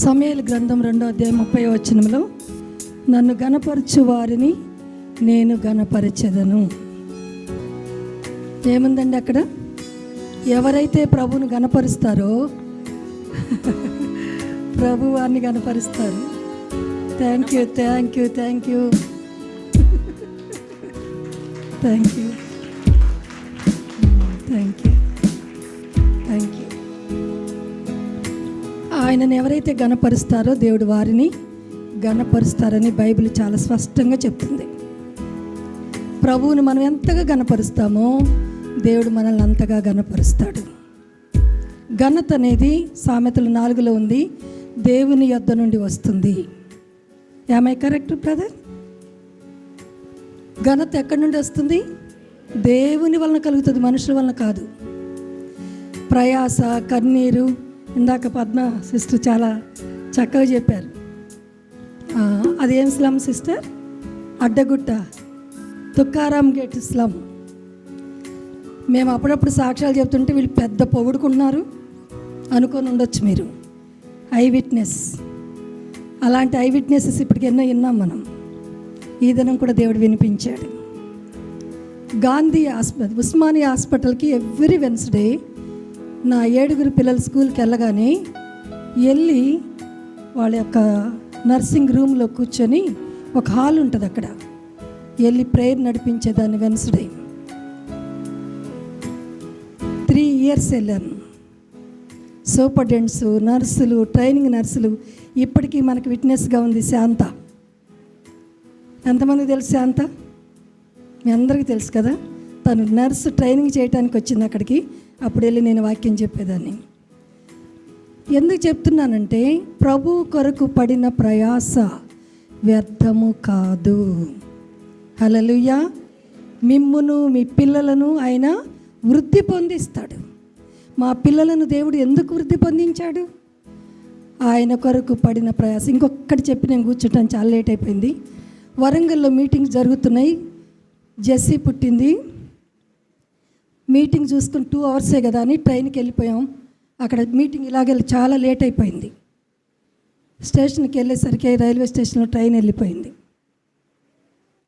సమయాల గ్రంథం రెండో అధ్యాయం ముప్పై వచనంలో నన్ను గణపరచు వారిని నేను గనపరచెదను ఏముందండి అక్కడ? ఎవరైతే ప్రభువును గణపరుస్తారో ప్రభు వారిని గనపరుస్తారు thank you thank you thank you thank you thank you thank you ఆయనను ఎవరైతే గణపరుస్తారో దేవుడు వారిని గణపరుస్తారని బైబిల్ చాలా స్పష్టంగా చెప్తుంది. ప్రభువుని మనం ఎంతగా గణపరుస్తామో దేవుడు మనల్ని అంతగా గణపరుస్తాడు ఘనత అనేది సామెతలు నాలుగులో ఉంది దేవుని యొద్ద నుండి వస్తుంది. ఏమై కరెక్ట్ బ్రదర్ ఘనత ఎక్కడి నుండి వస్తుంది? దేవుని వలన కలుగుతుంది మనుషుల వలన కాదు. ప్రయాస కన్నీరు ఇందాక పద్మ సిస్టర్ చాలా చక్కగా చెప్పారు. అదేం slum sister? Addagutta Tukkaram gate slum. మేము అప్పుడప్పుడు సాక్ష్యాలు చెప్తుంటే వీళ్ళు పెద్ద పొగుడుకుంటున్నారు. అనుకొని ఉండొచ్చు మీరు. ఐ విట్నెస్ అలాంటి ఐ విట్నెసెస్ ఇప్పటికి ఎన్నో విన్నాం మనం. ఈ దినం కూడా దేవుడు వినిపించాడు. గాంధీ హాస్పిటల్ ఉస్మానియా హాస్పిటల్కి ఎవ్రీ వెన్స్డే నా ఏడుగురు పిల్లలు స్కూల్కి వెళ్ళగానే వెళ్ళి వాళ్ళ యొక్క నర్సింగ్ రూమ్లో కూర్చొని ఒక హాల్ ఉంటుంది అక్కడ. వెళ్ళి ప్రేయర్ నడిపించేదాన్ని వెన్స్డే. త్రీ ఇయర్స్ వెళ్ళాను. సూపర్డెంట్స్ నర్సులు ట్రైనింగ్ నర్సులు ఇప్పటికీ మనకు విట్నెస్గా ఉంది శాంత. ఎంతమందికి తెలుసు శాంత? మీ అందరికీ తెలుసు కదా? తను నర్సు ట్రైనింగ్ చేయడానికి వచ్చింది అక్కడికి. అప్పుడు వెళ్ళి నేను వాక్యం చెప్పేదాన్ని. ఎందుకు చెప్తున్నానంటే ప్రభు కొరకు పడిన ప్రయాస వ్యర్థము కాదు. హలలుయ మిమ్మును మీ పిల్లలను ఆయన వృద్ధి పొందిస్తాడు. మా పిల్లలను దేవుడు ఎందుకు వృద్ధి పొందించాడు? ఆయన కొరకు పడిన ప్రయాసం. ఇంకొకటి చెప్పి నేను కూర్చోటం చాలా లేట్ అయిపోయింది. వరంగల్లో మీటింగ్స్ జరుగుతున్నాయి. జెస్సీ పుట్టింది. మీటింగ్ చూసుకుని టూ అవర్సే కదా అని ట్రైన్కి వెళ్ళిపోయాం. అక్కడ మీటింగ్ ఇలాగే చాలా లేట్ అయిపోయింది. స్టేషన్కి వెళ్ళేసరికి రైల్వే స్టేషన్లో ట్రైన్ వెళ్ళిపోయింది.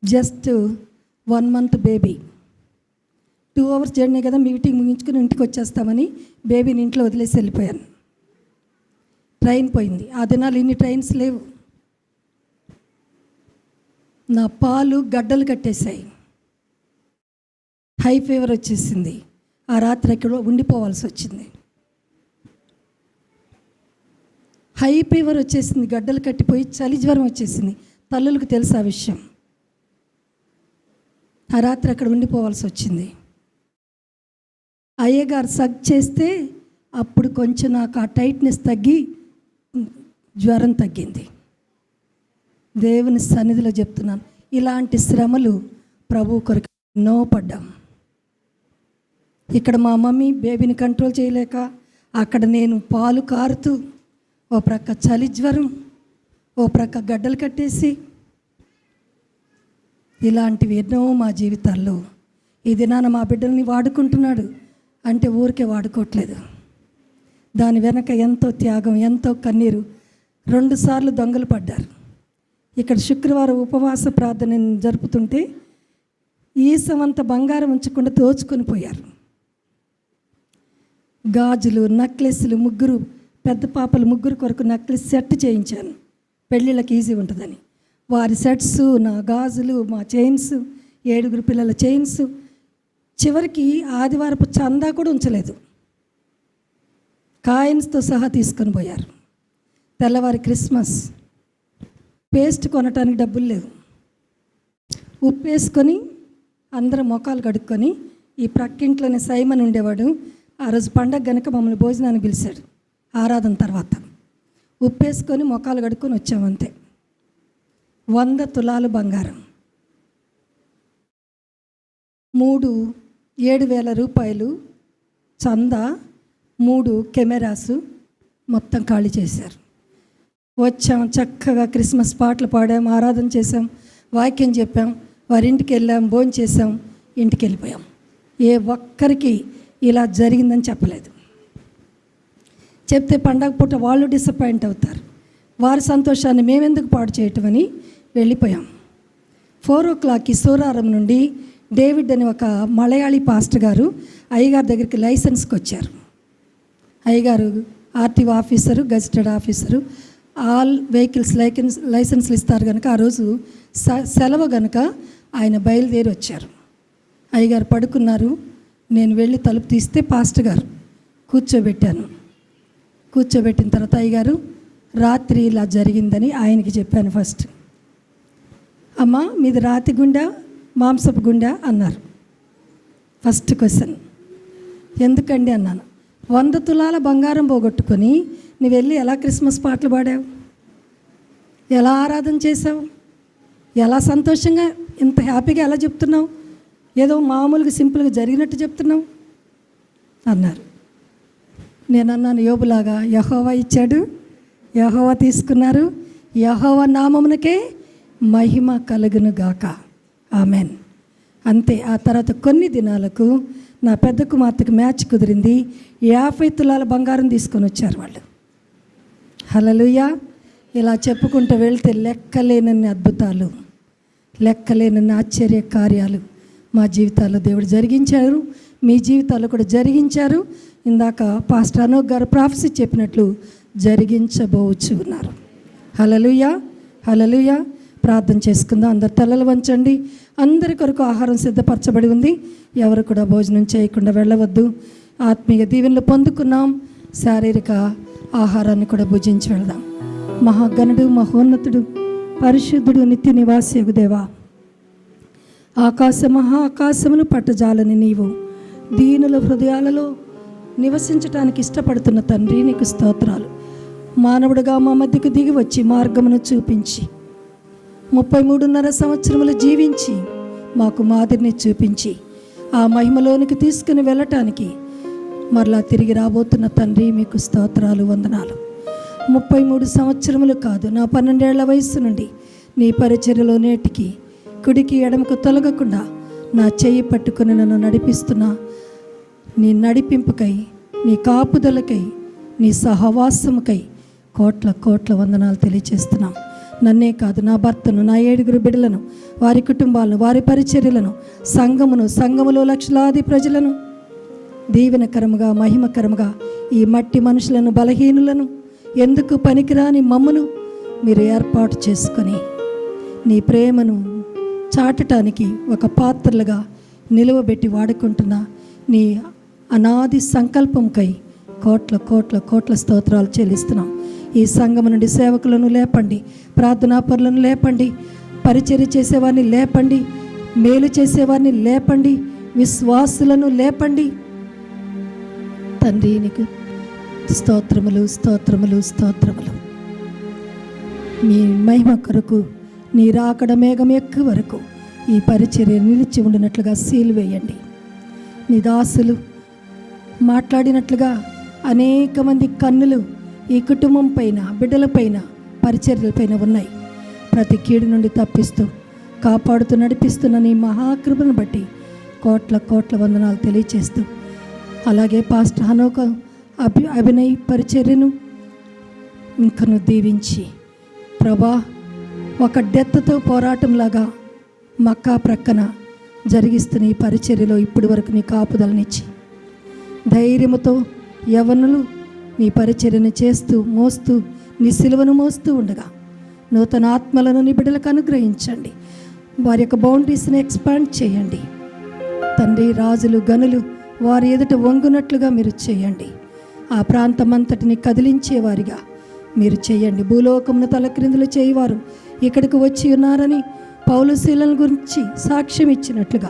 Just one month baby. Two hours journey కదా మీటింగ్ ముగించుకుని ఇంటికి వచ్చేస్తామని బేబీని ఇంట్లో వదిలేసి వెళ్ళిపోయాను. ట్రైన్ పోయింది. ఆ దినాలు ఇన్ని ట్రైన్స్ లేవు. నా పాలు గడ్డలు కట్టేశాయి. హై ఫీవర్ వచ్చేసింది. ఆ రాత్రి ఎక్కడో ఉండిపోవాల్సి వచ్చింది. హై ఫీవర్ వచ్చేసింది. గడ్డలు కట్టిపోయి చలి జ్వరం వచ్చేసింది. తల్లులకు తెలుసు ఆ విషయం. ఆ రాత్రి అక్కడ ఉండిపోవాల్సి వచ్చింది. అయ్యగారు సగ్ చేస్తే అప్పుడు కొంచెం నాకు ఆ టైట్నెస్ తగ్గి జ్వరం తగ్గింది. దేవుని సన్నిధిలో చెప్తున్నాను. ఇలాంటి శ్రమలు ప్రభు కొరకు ఎన్నో పడ్డాం. ఇక్కడ మా మమ్మీ బేబీని కంట్రోల్ చేయలేక అక్కడ నేను పాలు కారుతూ ఓ ప్రక్క చలి జ్వరం ఓ ప్రక్క గడ్డలు కట్టేసి ఇలాంటివి ఎన్నో మా జీవితాల్లో. ఈ దినాన మా బిడ్డల్ని వాడుకుంటున్నాడు అంటే ఊరికే వాడుకోవట్లేదు. దాని వెనక ఎంతో త్యాగం ఎంతో కన్నీరు. రెండుసార్లు దొంగలు పడ్డారు. ఇక్కడ శుక్రవారం ఉపవాస ప్రార్థన జరుపుతుంటే ఈసమంత బంగారం ఉంచకుండా దోచుకొని పోయారు. గాజులు నక్లెస్లు ముగ్గురు పెద్ద పాపలు ముగ్గురు కొరకు నక్లెస్ సెట్ చేయించాను. పెళ్ళిళ్ళకి ఈజీ ఉంటుందని. వారి సెట్స్ నా గాజులు మా చైన్స్ ఏడుగురు పిల్లల చైన్స్. చివరికి ఆదివారపు చందా కూడా ఉంచలేదు. కాయిన్స్తో సహా తీసుకొని పోయారు. తెల్లవారి క్రిస్మస్. పేస్ట్ కొనటానికి డబ్బులు లేవు. ఉప్పు వేసుకొని అందరం మొఖాలు కడుక్కొని ఈ ప్రక్కింట్లోనే సైమన్ ఉండేవాడు ఆ రోజు పండగ గనక మమ్మల్ని భోజనానికి పిలిచాడు ఆరాధన తర్వాత. ఉప్పు వేసుకొని మొఖాలు కడుక్కొని వచ్చామంతే వంద తులాలు బంగారం. మూడు ఏడు వేల రూపాయలు చందా మూడు కెమెరాసు మొత్తం ఖాళీ చేశారు. వచ్చాం చక్కగా క్రిస్మస్ పాటలు పాడాం ఆరాధన చేసాం వాక్యం చెప్పాం వారింటికి వెళ్ళాం భోజనం చేసాం ఇంటికి వెళ్ళిపోయాం. ఏ ఒక్కరికి ఇలా జరిగిందని చెప్పలేదు. చెప్తే పండగ పూట వాళ్ళు డిసప్పాయింట్ అవుతారు. వారి సంతోషాన్ని మేమెందుకు పాడు చేయటం అని వెళ్ళిపోయాం. ఫోర్ ఓ క్లాక్కి సూరారం నుండి డేవిడ్ అని ఒక మలయాళీ పాస్టర్ గారు అయ్యగారి దగ్గరికి లైసెన్స్కి వచ్చారు. అయ్యగారు RTO officer gazetted officer all vehicles license లైసెన్స్లు ఇస్తారు కనుక ఆ రోజు స- సెలవు కనుక ఆయన బయలుదేరి వచ్చారు. అయ్యగారు పడుకున్నారు. నేను వెళ్ళి తలుపు తీస్తే పాస్టర్ గారు కూర్చోబెట్టాను. కూర్చోబెట్టిన తర్వాత అయ్యగారు రాత్రి ఇలా జరిగిందని ఆయనకి చెప్పాను ఫస్ట్. అమ్మ మీది రాతి గుండె మాంసపు గుండె అన్నారు. First question. ఎందుకండి అన్నాను. వంద తులాల బంగారం పోగొట్టుకొని నువ్వు వెళ్ళి ఎలా క్రిస్మస్ పాటలు పాడావు? ఎలా ఆరాధన చేసావు ఎలా సంతోషంగా ఇంత హ్యాపీగా ఎలా చెప్తున్నావు? ఏదో మామూలుగా సింపుల్గా జరిగినట్టు చెప్తున్నావు? అన్నారు. నేను అన్నాను యోబులాగా యహోవా ఇచ్చాడు యహోవా తీసుకున్నారు యహోవా నామమునకే మహిమ కలుగును గాక. ఆమెన్. అంతే ఆ తర్వాత కొన్ని దినాలకు నా పెద్ద కుమార్తెకు మ్యాచ్ కుదిరింది. యాభై తులాల బంగారం తీసుకొని వచ్చారు వాళ్ళు. హలలుయా ఇలా చెప్పుకుంటూ వెళ్తే లెక్కలేనన్ని అద్భుతాలు లెక్కలేనన్ని ఆశ్చర్య కార్యాలు మా జీవితాల్లో దేవుడు జరిగించారు మీ జీవితాల్లో కూడా జరిగించారు. ఇందాక పాస్టర్ అనోక్ గారు ప్రాఫెసీ చెప్పినట్లు జరిగించబోవచ్చు ఉన్నారు హలలుయా హలలుయా ప్రార్థన చేసుకుందాం. అందరు తలలు వంచండి. అందరి కొరకు ఆహారం సిద్ధపరచబడి ఉంది. ఎవరు కూడా భోజనం చేయకుండా వెళ్ళవద్దు. ఆత్మీయ దీవెనలు పొందుకున్నాం. శారీరక ఆహారాన్ని కూడా భుజించి వెళదాం. మహాగణుడు మహోన్నతుడు పరిశుద్ధుడు నిత్య నివాసి దేవా. ఆకాశ మహాకాశమును పట్టజాలని నీవు. దీనుల హృదయాలలో నివసించటానికి ఇష్టపడుతున్న తండ్రి నీకు స్తోత్రాలు. మానవుడిగా మా మధ్యకు దిగి వచ్చి మార్గమును చూపించి ముప్పై మూడున్నర సంవత్సరములు జీవించి మాకు మాదిరిని చూపించి ఆ మహిమలోనికి తీసుకుని వెళ్ళటానికి మరలా తిరిగి రాబోతున్న తండ్రి మీకు స్తోత్రాలు వందనాలు. ముప్పై మూడు సంవత్సరములు కాదు నా పన్నెండేళ్ళ వయస్సు నుండి నీ పరిచర్యలో నేటికి కుడికి ఎడమకు తొలగకుండా నా చెయ్యి పట్టుకుని నన్ను నడిపిస్తున్న నీ నడిపింపుకై నీ కాపుదలకై నీ సహవాసముకై కోట్ల కోట్ల వందనాలు తెలియచేస్తున్నాం నన్నే కాదు నా భర్తను నా ఏడుగురు బిడ్డలను వారి కుటుంబాలను వారి పరిచర్యలను సంఘమును సంఘములో లక్షలాది ప్రజలను దీవెనకరముగా మహిమకరముగా ఈ మట్టి మనుషులను బలహీనులను ఎందుకు పనికిరాని మమ్మను మీరు ఏర్పాటు చేసుకొని నీ ప్రేమను చాటటానికి ఒక పాత్రలుగా నిలువబెట్టి వాడుకుంటున్న నీ అనాది సంకల్పంకై కోట్ల కోట్ల కోట్ల స్తోత్రాలు చెల్లిస్తున్నాం. ఈ సంఘం నుండి సేవకులను లేపండి ప్రార్థనాపరులను లేపండి పరిచర్య చేసేవారిని లేపండి మేలు చేసేవారిని లేపండి విశ్వాసులను లేపండి. తండ్రి నీకు స్తోత్రములు స్తోత్రములు స్తోత్రములు. మీ మహిమ కొరకు నీ రాకడ మేఘం ఎక్కువ వరకు ఈ పరిచర్య నిలిచి ఉండినట్లుగా సీలు వేయండి. నీ దాసులు మాట్లాడినట్లుగా అనేక మంది కన్నులు ఈ కుటుంబం పైన బిడ్డలపైన పరిచర్యలపైన ఉన్నాయి. ప్రతి కీడు నుండి తప్పిస్తూ కాపాడుతూ నడిపిస్తున్న నీ మహాకృపను బట్టి కోట్ల కోట్ల వందనాలు తెలియచేస్తూ అలాగే పాస్టర్ హనోక అభి అభినయ్ పరిచర్యను ఇంకను దీవించి ప్రభా ఒక డెత్తో పోరాటంలాగా మక్కా ప్రక్కన జరిగిస్తున్న ఈ పరిచర్యలో ఇప్పటి వరకు నీ కాపుదలనిచ్చి ధైర్యముతో యవనులు నీ పరిచర్యను చేస్తూ మోస్తూ నీ సిలువను మోస్తూ ఉండగా నూతన ఆత్మలను నీ బిడ్డలకు అనుగ్రహించండి. వారి యొక్క బౌండరీస్ని ఎక్స్పాండ్ చేయండి. తండ్రి రాజులు గనులు వారి ఎదుట వంగునట్లుగా మీరు చేయండి. ఆ ప్రాంతమంతటిని కదిలించేవారిగా మీరు చేయండి. భూలోకమును తలక్రిందులు చేయవారు ఇక్కడికి వచ్చి ఉన్నారని పౌలశీలను గురించి సాక్ష్యం ఇచ్చినట్లుగా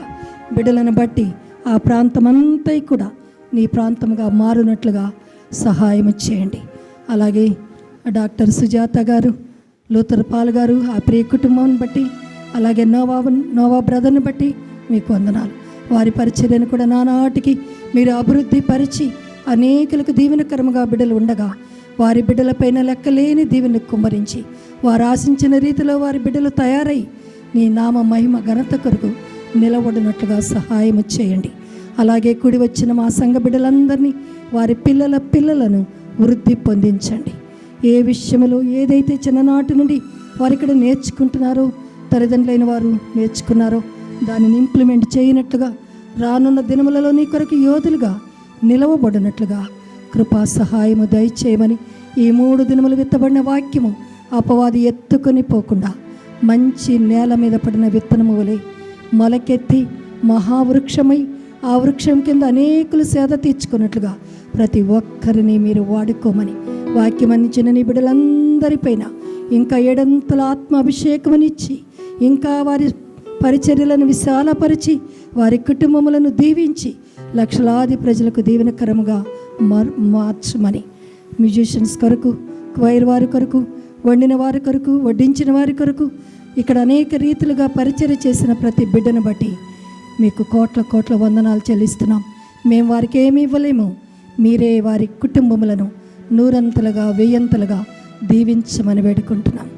బిడ్డలను బట్టి ఆ ప్రాంతమంతా కూడా నీ ప్రాంతంగా మారునట్లుగా సహాయం చేయండి. అలాగే డాక్టర్ సుజాత గారు లూథర్ పాల్ గారు ఆ ప్రియ కుటుంబాన్ని బట్టి అలాగే నోవా నోవా బ్రదర్ని బట్టి మీకు వందనాలు. వారి పరిచర్యను కూడా నానాటికి మీరు అభివృద్ధి పరిచి అనేకులకు దీవెనకరముగా బిడ్డలు ఉండగా వారి బిడ్డలపైన లెక్కలేని దీవెన కుమ్మరించి వారు ఆశించిన రీతిలో వారి బిడ్డలు తయారై నీ నామ మహిమ ఘనత కొరకు నిలబడినట్లుగా సహాయం చేయండి. అలాగే కుడి వచ్చిన మా సంఘ బిడ్డలందరినీ వారి పిల్లల పిల్లలను వృద్ధి పొందించండి. ఏ విషయంలో ఏదైతే చిన్ననాటి నుండి వారు ఇక్కడ నేర్చుకుంటున్నారో తల్లిదండ్రులైన వారు నేర్చుకున్నారో దానిని ఇంప్లిమెంట్ చేయనట్లుగా రానున్న దినములలో నీ కొరకు యోధులుగా నిలవబడినట్లుగా కృపా సహాయము దయచేయమని ఈ మూడు దినములు విత్తబడిన వాక్యము అపవాది ఎత్తుకొని పోకుండా మంచి నేల మీద పడిన విత్తనము వలె మొలకెత్తి మహావృక్షమై ఆ వృక్షం కింద అనేకులు సేద తీర్చుకున్నట్లుగా ప్రతి ఒక్కరిని మీరు వాడుకోమని వాక్యం అందించిన నీ బిడ్డలందరిపైన ఇంకా ఏడంతల ఆత్మాభిషేకమనిచ్చి ఇంకా వారి పరిచర్యలను విశాలపరిచి వారి కుటుంబములను దీవించి లక్షలాది ప్రజలకు దీవెనకరముగా మార్చమని మ్యూజిషియన్స్ కొరకు క్వైర్ వారి కొరకు వండిన వారి కొరకు వడ్డించిన వారి కొరకు ఇక్కడ అనేక రీతిలుగా పరిచయం చేసిన ప్రతి బిడ్డను బట్టి మీకు కోట్ల కోట్ల వందనాలు చెల్లిస్తున్నాం. మేము వారికి ఏమి ఇవ్వలేము. మీరే వారి కుటుంబములను నూరంతలుగా వెయ్యంతలుగా దీవించమని వేడుకుంటున్నాం.